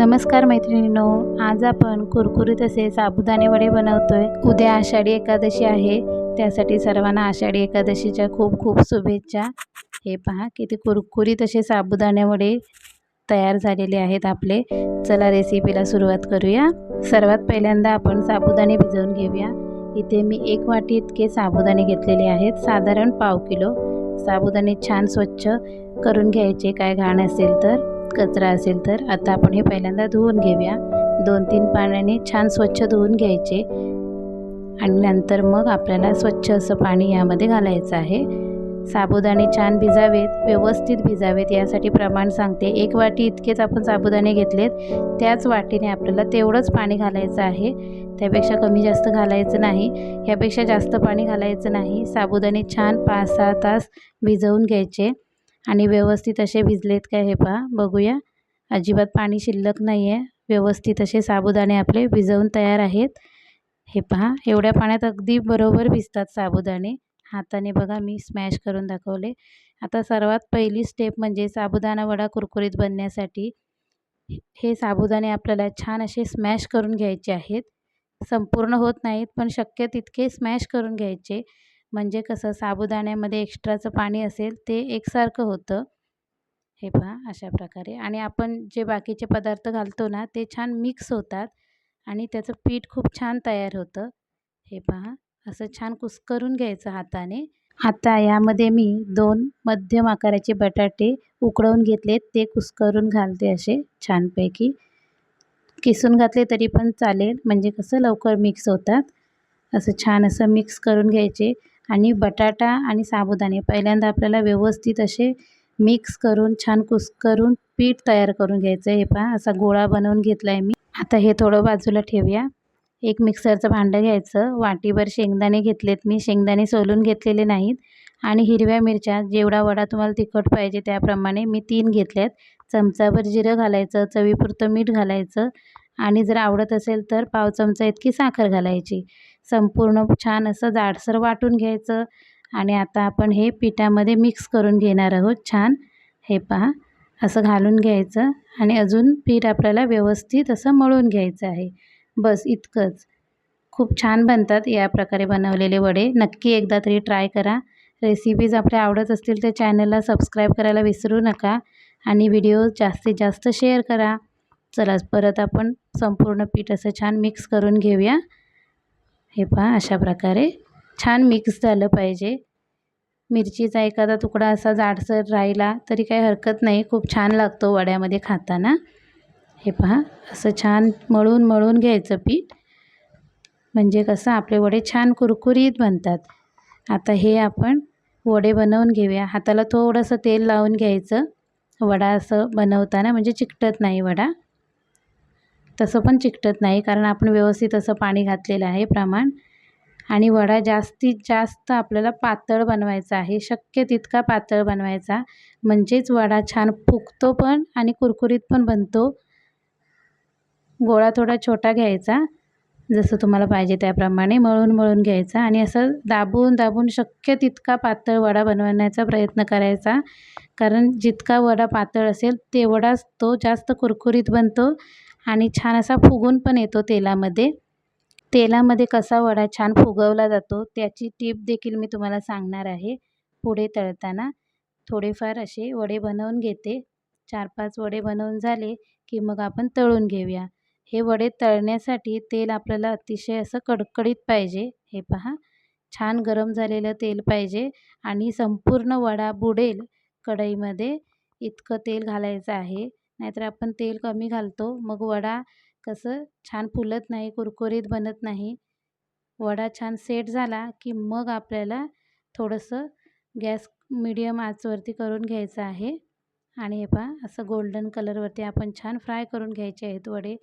नमस्कार मैत्रिणींनो आज आपण कुरकुरी तसे साबुदाणे वडे बनवतोय. उद्या आषाढी एकादशी आहे. त्यासाठी सर्वांना आषाढी एकादशीच्या खूप खूप शुभेच्छा. हे पहा किती कुरकुरी तसे साबुदाणे वडे तयार झालेले आहेत आपले. चला रेसिपीला सुरुवात करूया. सर्वात पहिल्यांदा आपण साबुदाणे भिजवून घेऊया. इथे मी एक वाटी इतके साबुदाणे घेतलेले आहेत. साधारण पाव किलो. साबुदाणे छान स्वच्छ करून घ्यायचे काय घाण असेल तर. कचरा असेल तर आता आपण हे पहिल्यांदा धुवून घेऊया. दोन तीन पाण्याने छान स्वच्छ धुवून घ्यायचे. आणि नंतर मग आपल्याला स्वच्छ असं पाणी यामध्ये घालायचं आहे. साबुदाणे छान भिजावेत व्यवस्थित भिजावेत. यासाठी प्रमाण सांगते एक वाटी इतकेच आपण साबुदाणे घेतलेत. त्याच वाटीने आपल्याला तेवढंच पाणी घालायचं आहे. त्यापेक्षा कमी जास्त घालायचं नाही. ह्यापेक्षा जास्त पाणी घालायचं नाही. साबुदाणे छान पाच सहा तास भिजवून घ्यायचे. आणि व्यवस्थित असे भिजलेत का हे पहा बघूया. अजिबात पाणी शिल्लक नाही आहे व्यवस्थित असे साबुदाणे आपले भिजवून तयार आहेत. हे पहा एवढ्या पाण्यात अगदी बरोबर भिजतात साबुदाणे. हाताने बघा मी स्मॅश करून दाखवले. आता सर्वात पहिली स्टेप म्हणजे साबुदाणा वडा कुरकुरीत बनण्यासाठी. हे साबुदाणे आपल्याला छान असे स्मॅश करून घ्यायचे आहेत. संपूर्ण होत नाहीत पण शक्य तितके स्मॅश करून घ्यायचे. म्हणजे कसं साबुदाण्यामध्ये एक्स्ट्राचं पाणी असेल ते एकसारखं होतं. हे पहा अशा प्रकारे. आणि आपण जे बाकीचे पदार्थ घालतो ना ते छान मिक्स होतात आणि त्याचं पीठ खूप छान तयार होतं. हे पहा असं छान कुस्करून घ्यायचं हाताने. आता यामध्ये मी दोन मध्यम आकाराचे बटाटे उकळवून घेतलेत. ते कुस्करून घालते असे छानपैकी. किसून घातले तरी पण चालेल म्हणजे कसं लवकर मिक्स होतात. असं छान असं मिक्स करून घ्यायचे. आणि बटाटा आणि साबुदाणे. पहिल्यांदा आपल्याला व्यवस्थित असे मिक्स करून छान कुस्करून पीठ तयार करून घ्यायचं हे पहा असा गोळा बनवून घेतला आहे मी. आता हे थोडं बाजूला ठेवूया. एक मिक्सरचं भांडं घ्यायचं. वाटीभर शेंगदाणे घेतलेत मी. शेंगदाणे सोलून घेतलेले नाहीत. आणि हिरव्या मिरच्या. जेवढा वडा तुम्हाला तिखट पाहिजे त्याप्रमाणे मी तीन घेतल्यात. चमचाभर जिरं घालायचं. चवीपुरतं मीठ घालायचं. आणि जर आवडत असेल तर पाव चमचा इतकी साखर घालायची. संपूर्ण छान असं जाडसर वाटून घ्यायचं. आणि आता आपण हे पिठामध्ये मिक्स करून घेणार आहोत छान. हे पहा असं घालून घ्यायचं. आणि अजून पीठ आपल्याला व्यवस्थित असं मळून घ्यायचं आहे. बस इतकंच. खूप छान बनतात या प्रकारे बनवलेले वडे. नक्की एकदा तरी ट्राय करा. रेसिपीज आपल्या आवडत असतील तर चॅनलला सबस्क्राईब करायला विसरू नका. आणि व्हिडिओ जास्तीत जास्त शेअर करा. चला परत आपण संपूर्ण पीठ असं छान मिक्स करून घेऊया. हे पहा अशा प्रकारे छान मिक्स झालं पाहिजे. मिरचीचा एखादा तुकडा असा जाडसर राहिला तरी काही हरकत नाही खूप छान लागतो वड्यामध्ये खाताना. हे पहा असं छान मळून मळून घ्यायचं पीठ. म्हणजे कसं आपले वडे छान कुरकुरीत बनतात. आता हे आपण वडे बनवून घेऊया. हाताला थोडंसं तेल लावून घ्यायचं. वडा असं बनवताना म्हणजे चिकटत नाही वडा. तसं पण चिकटत नाही कारण आपण व्यवस्थित असं पाणी घातलेलं आहे प्रमाण. आणि वडा जास्तीत जास्त आपल्याला पातळ बनवायचा आहे शक्य तितका पातळ बनवायचा. म्हणजेच वडा छान फुगतो पण आणि कुरकुरीत पण बनतो. गोळा थोडा छोटा घ्यायचा जसं तुम्हाला पाहिजे त्याप्रमाणे मळून मळून घ्यायचा. आणि असं दाबून दाबून शक्य तितका पातळ वडा बनवण्याचा प्रयत्न करायचा कारण जितका वडा पातळ असेल तेवढाच तो जास्त कुरकुरीत बनतो. आणि छान असा फुगून पण येतो तेलामध्ये. तेलामध्ये कसा वडा छान फुगवला जातो त्याची टीप देखील मी तुम्हाला सांगणार आहे पुढे तळताना. थोडेफार असे वडे बनवून घेते. चार पाच वडे बनवून झाले की मग आपण तळून घेऊया. हे वडे तळण्यासाठी तेल आपल्याला अतिशय असं कडकडीत पाहिजे. हे पहा छान गरम झालेलं तेल पाहिजे आणि संपूर्ण वडा बुडेल कढईमध्ये. इतकं तेल घालायचं आहे. नाहीतर आपण तेल कमी घालतो. मग वडा कसं छान फुलत नाही कुरकुरीत बनत नाही. वडा छान सेट झाला की मग आपल्याला थोडंसं गॅस मिडियम आचवरती करून घ्यायचं आहे. आणि हे पहा असं गोल्डन कलरवरती आपण छान फ्राय करून घ्यायचे आहेत वडे.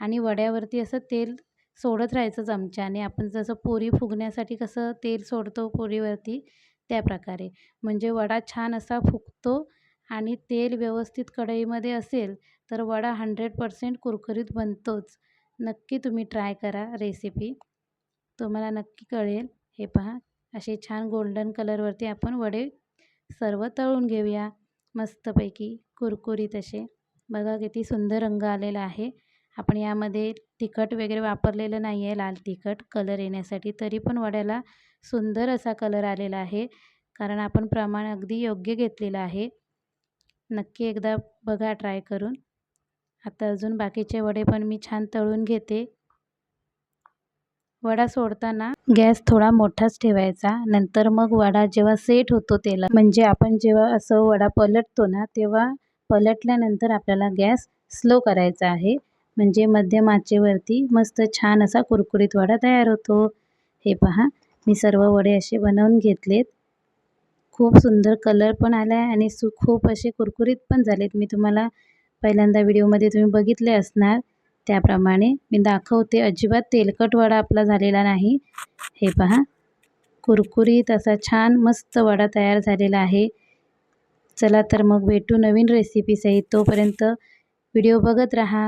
आणि वड्यावरती असं तेल सोडत राहायचं चमच्याने. आपण जसं पोरी फुगण्यासाठी कसं तेल सोडतो पोरीवरती त्या प्रकारे. म्हणजे वडा छान असा फुगतो आणि तेल व्यवस्थित कढईमध्ये असेल तर वडा हंड्रेड पर्सेंट कुरकुरीत बनतोच. नक्की तुम्ही ट्राय करा रेसिपी. तुम्हाला नक्की कळेल. हे पहा असे छान गोल्डन कलरवरती आपण वडे सर्व तळून घेऊया. मस्तपैकी कुरकुरीत असे. बघा किती सुंदर रंग आलेला आहे. आपण यामध्ये तिखट वगैरे वापरलेलं नाही आहे लाल तिखट. कलर येण्यासाठी तरी पण वड्याला सुंदर असा कलर आलेला आहे. कारण आपण प्रमाण अगदी योग्य घेतलेलं आहे. नक्की एकदा बघा ट्राय करून. आता अजून बाकीचे वडे पण मी छान तळून घेते. वडा सोडताना गॅस थोडा मोठाच ठेवायचा. नंतर मग वडा जेव्हा सेट होतो तेला म्हणजे आपण जेव्हा असं वडा पलटतो ना तेव्हा पलटल्यानंतर आपल्याला गॅस स्लो करायचा आहे. म्हणजे मध्यम आचेवरती मस्त छान असा कुरकुरीत वडा तयार होतो. हे पहा मी सर्व वडे असे बनवून घेतलेत. खूप सुंदर कलर पण आला आहे आणि सु खूप असे कुरकुरीत पण झालेत. मी तुम्हाला पहिल्यांदा व्हिडिओमध्ये तुम्ही बघितले असणार. त्याप्रमाणे मी दाखवते. अजिबात तेलकट वडा आपला झालेला नाही. हे पहा. कुरकुरीत असा छान मस्त वडा तयार झालेला आहे. चला तर मग भेटू नवीन रेसिपीसहित तोपर्यंत व्हिडिओ बघत राहा.